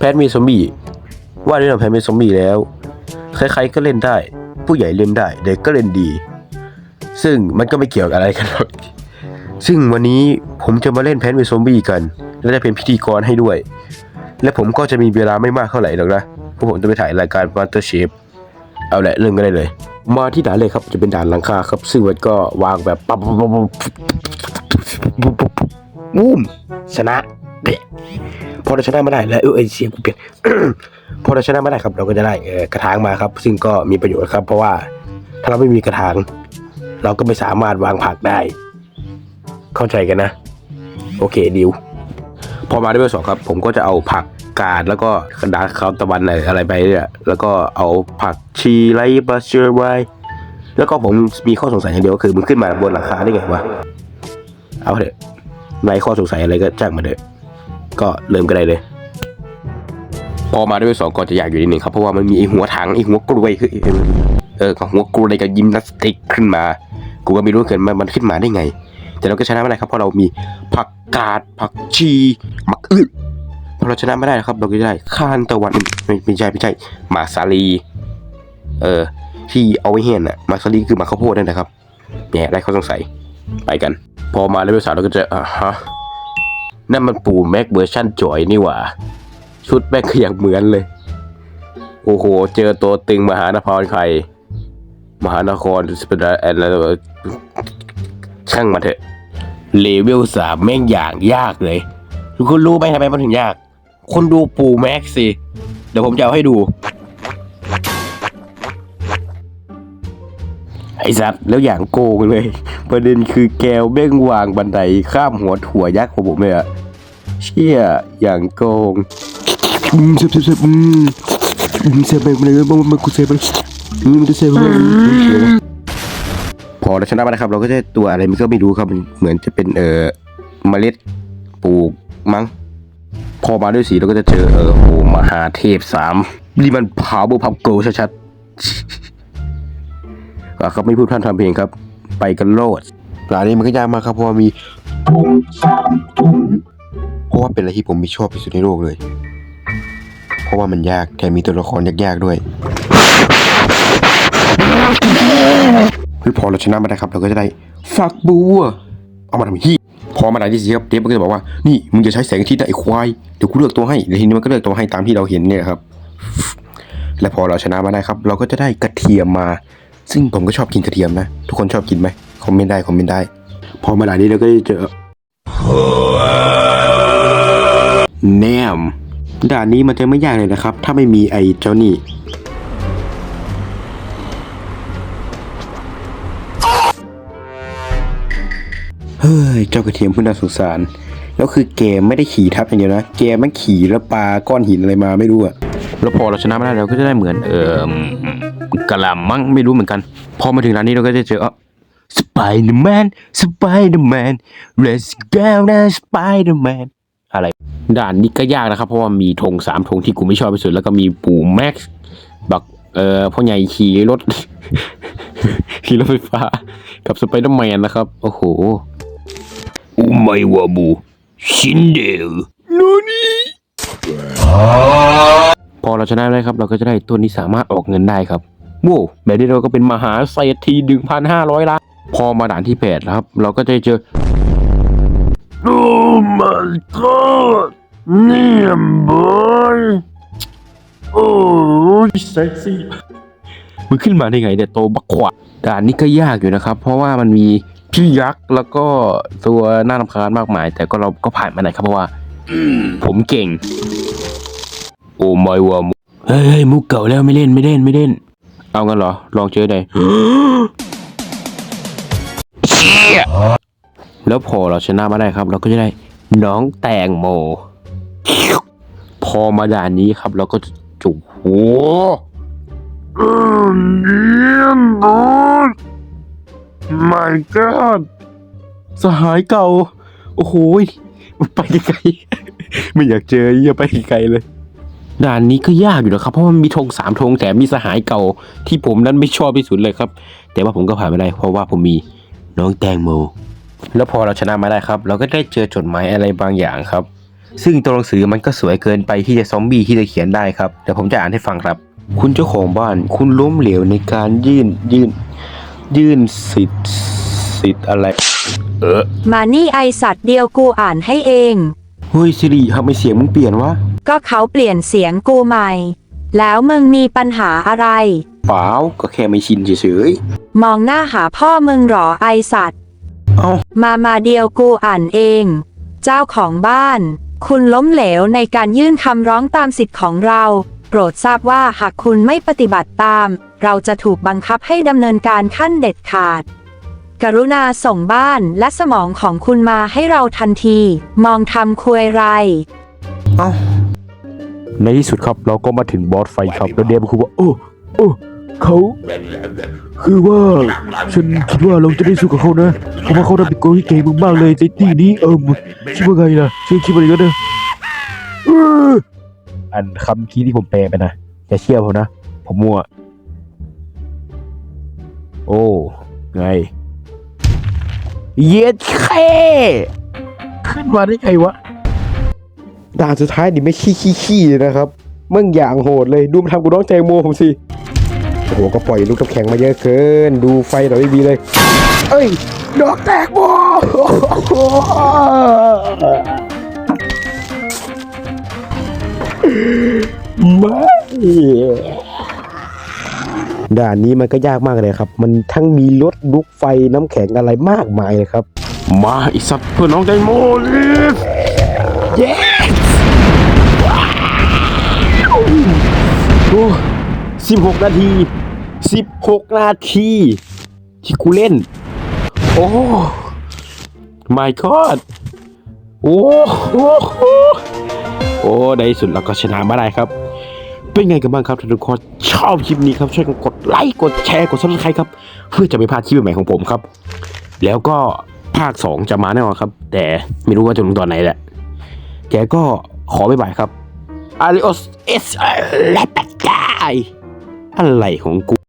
แพทมีซอมบี้ว่าเรื่องแพทมีซอมบี้แล้ว ใครๆก็เล่นได้ ผู้ใหญ่เล่นได้ เด็กก็เล่นดี ซึ่งมันก็ไม่เกี่ยวกับอะไรกันหรอกซึ่งวันนี้ผมจะมาเล่นแพนเป็นซอมบี้กัน และจะเป็นพิธีกรให้ด้วย และผมก็จะมีเวลาไม่มากเท่าไหร่หรอกนะเพราะผมจะไปถ่ายรายการ Master Chef เอาแหละเริ่มกันได้เลย มาที่ด่านเลยครับจะเป็นด่านหลังคาครับ ซึ่งมันก็วางแบบปั๊บปั๊บปั๊บปั๊บปั๊บปั๊บบูมชนะเด็ พอเราชนะไม่ได้แล้วเออไอเสียงกูเปลี่ยนพอเราชนะไม่ได้ครับ เราก็จะได้เออกระถางมาครับ ซึ่งก็มีประโยชน์ครับ เพราะว่าถ้าเราไม่มีกระถาง เราก็ไม่สามารถวางผักได้ เข้าใจกันนะ โอเคดิวพอมาได้เบอร์สองครับ ผมก็จะเอาผักกาดแล้วก็กระดาษขาวตะวันอะไรไปเนี่ยแล้วก็เอาผักชีไรบาเชอร์ไว้แล้วก็ผมมีข้อสงสัยอย่างเดียวก็คือมึงขึ้นมาบนหลังคาได้ไงวะเอาเถอะไรข้อสงสัยอะไรก็จ้างมาเถอะ ก็เริ่มกันได้เลย พอมาได้เบอร์สองก่อนจะอยากอยู่นิดนึงครับเพราะว่ามันมีไอหัวถังไอหัวกลวยคือเออกับหัวกลวยกับยิมนาสติกขึ้นมา กูก็ไม่รู้เกินมันมันขึ้นมาได้ไง แต่เราก็ชนะไม่ได้ครับเพราะเรามีผักกาดผักชีมักอื้อพอเราชนะไม่ได้นะครับ เราก็จะได้ข้านตะวันไม่ไม่ใช่ไม่ใช่มากสาลี เออที่เอาไว้เห็นอะมากสาลีคือมาข้าวโพดนั่นนะครับเนี่ยได้ข้อสงสัยไปกัน พอมาเลเวลสามเราก็จะอ่าฮะ นั่นมันปู่แม็กเวอร์ชั่นจอยนี่หว่า ชุดแม็กก็ย่างเหมือนเลย โอ้โห เจอตัวตึงมหานครใคร มหานครสเปนแอนแล้วช่างมาเถอะ เลเวลสามแม่งอย่างยากเลย คุณรู้ไหมทำไมมันถึงยาก คนดูปูแม็กสิ เดี๋ยวผมจะเอาให้ดู ไอ้สัตว์แล้วอย่างโกงเลย ประเด็นคือแกวแม่งวางบันไดข้ามหัวถั่วยักษ์ของผมเลยอะเชี่ยอย่างโกงอืมเซฟเซฟเซฟอืมอืมเซฟไปเลยมันมันกูเซฟไปอืมจะเซฟไปพอเราชนะมานะครับ เราก็จะตัวอะไรมันก็ไม่รู้ครับมันเหมือนจะเป็นเอ่อเมล็ดปลูกมั้งพอมาด้วยสีเราก็จะเจอเออโหมหาเทพสามนี่มันพาวเวอร์พับโกชัดๆ ก็ครับไม่พูดพร่ำทำเพลงครับ ไปกันโลดร้านนี้มันก็ยากมากครับเพราะว่ามีถุงสามถุงเพราะว่าเป็นอะไรที่ผมไม่ชอบที่สุดในโลกเลย เพราะว่ามันยากแถมมีตัวละครยากๆด้วยคือพอเราชนะมาได้ครับ เราก็จะได้ฝักบัวเอามาทำฮีพอมาได้ที่สี่ครับเดฟก็จะบอกว่านี่มึงจะใช้แสงอาทิตย์นะไอ้ควายเดี๋ยวกูเลือกตัวให้แล้วทีนี้มันก็เลือกตัวให้ตามที่เราเห็นเนี่ยครับ และพอเราชนะมาได้ครับ เราก็จะได้กระเทียมมา ซึ่งผมก็ชอบกินกระเทียมนะ ทุกคนชอบกินไหมคอมเมนต์ได้คอมเมนต์ได้ พอมาด่านนี้เราก็จะเจอแนมด่านนี้มันจะไม่ยากเลยนะครับ ถ้าไม่มีไอ้เจ้านี่เฮ้ยเจ้ากระเทียมผู้น่าสงสาร แล้วคือแกไม่ได้ขี่ทับอย่างเดียวนะแกมันขี่แล้วปาก้อนหินอะไรมาไม่รู้อะแล้วพอเราชนะมาได้เราก็จะได้เหมือนเอ่อ กระหลำมั้งไม่รู้เหมือนกันพอมาถึงร้านนี้เราก็จะเจอสไปเดอร์แมนสไปเดอร์แมน let's go now Spider-Man อะไร ด่านนี้ก็ยากนะครับ เพราะว่ามีธงสามธงที่กูไม่ชอบที่สุด แล้วก็มีปู่แม็กซ์บักเอ่อพ่อใหญ่ขี่รถ ขี่รถไฟฟ้า กับสไปเดอร์แมนนะครับ โอ้โหอุไมวาบูชินเดลโนนี่พอเราชนะได้ครับ เราก็จะได้ตัวนี้สามารถออกเงินได้ครับ โว้วแบบนี้เราก็เป็นมหาเศรษฐีหนึ่งพันห้าร้อยล้าน พอมาด่านที่แปดครับ เราก็จะเจอโอ้ my god เนี่ยบอยโอ้ยเซ็กซี่มันขึ้นมาได้ไงเนี่ยโตบักขวาด่านนี้ก็ยากอยู่นะครับ เพราะว่ามันมีพี่ยักษ์แล้วก็ตัวน่ารำคาญมากมาย แต่ก็เราก็ผ่านมาได้ครับเพราะว่าผมเก่ง โอ้ไม่ว่าเฮ้ยมุกเก่าแล้วไม่เล่นไม่เล่นไม่เล่น เอางั้นเหรอ ลองเจอได้แล้วพอเราชนะมาได้ครับ เราก็จะได้น้องแตงโม พอมาด่านนี้ครับเราก็จะจุกหัวเนียนบอส my god สหายเก่า โอ้โหยไปไกลๆไม่อยากเจอเยี่ยไปไกลเลย ด่านนี้ก็ยากอยู่นะครับเพราะว่ามันมีธงสามธงแถมมีสหายเก่า ที่ผมนั้นไม่ชอบที่สุดเลยครับ แต่ว่าผมก็ผ่านไม่ได้เพราะว่าผมมีน้องแตงโม แล้วพอเราชนะมาได้ครับ เราก็ได้เจอจดหมายอะไรบางอย่างครับ ซึ่งตัวหนังสือมันก็สวยเกินไปที่จะซอมบี้ที่จะเขียนได้ครับเดี๋ยวผมจะอ่านให้ฟังครับ คุณเจ้าของบ้าน คุณล้มเหลวในการยื่นยื่น ยื่นสิทธิ์สิทธิ์อะไร เออ มานี่ไอสัตว์เดียวกูอ่านให้เอง เฮ้ยสิริทำไมเสียงมึงเปลี่ยนวะก็เขาเปลี่ยนเสียงกูใหม่ แล้วมึงมีปัญหาอะไร เปล่าก็แค่ไม่ชินเฉยมองหน้าหาพ่อมึงเหรอไอสัตว์ ๆเอ้ามามาเดียวกูอ่านเอง เจ้าของบ้าน คุณล้มเหลวในการยื่นคำร้องตามสิทธิ์ของเรา โปรดทราบว่าหากคุณไม่ปฏิบัติตาม เราจะถูกบังคับให้ดำเนินการขั้นเด็ดขาด กรุณาส่งบ้านและสมองของคุณมาให้เราทันที มองทำคุยไร เอ้าในที่สุดครับเราก็มาถึงบอสไฟครับแล้วเดมคือว่าโอ้โอ้เขาคือว่าฉันคิดว่าเราจะได้สู้กับเขานะเพราะว่าเขาทำเป็นโกงที่เก่งมากๆเลยในที่นี้เอิมคิดว่าไงล่ะฉันคิดว่าอย่างนั้นนะเอออันคำคีย์ที่ผมแปลไปนะอย่าเชื่อผมนะ ผมมั่ว โอ้ไง เย็ดแค่ขึ้นมาได้ไงวะด่านสุดท้ายนี่ไม่ขี้ขี้ขี้นะครับมึงอย่างโหดเลยดูมันทำกูน้องแตงโมผมสิโอ้โหก็ปล่อยลูกน้ำแข็งมาเยอะเกิน ดูไฟหน่อยไม่มีเลย เอ้ย ดอกแตงโมไม่ ด่านนี้มันก็ยากมากเลยครับ มันทั้งมีรถลุกไฟน้ำแข็งอะไรมากมายเลยครับ มาไอสัตว์เพื่อนน้องแตงโมเลยโอ้สิบหกนาทีสิบหกนาที ที่กูเล่น โอ้ my god โอ้โหโอ้ ในที่สุดเราก็ชนะมาได้ครับ เป็นไงกันบ้างครับทุกคนชอบคลิปนี้ครับช่วยกันกดไลค์กดแชร์กดซับสไครต์ครับเพื่อจะไม่พลาดคลิปใหม่ของผมครับ แล้วก็ภาค 2 จะมาแน่นอนครับ แต่ไม่รู้ว่าจะลงตอนไหนแหละแกก็ขอบ๊ายบายครับอาริโอสเอสเละแปดอะไรของกู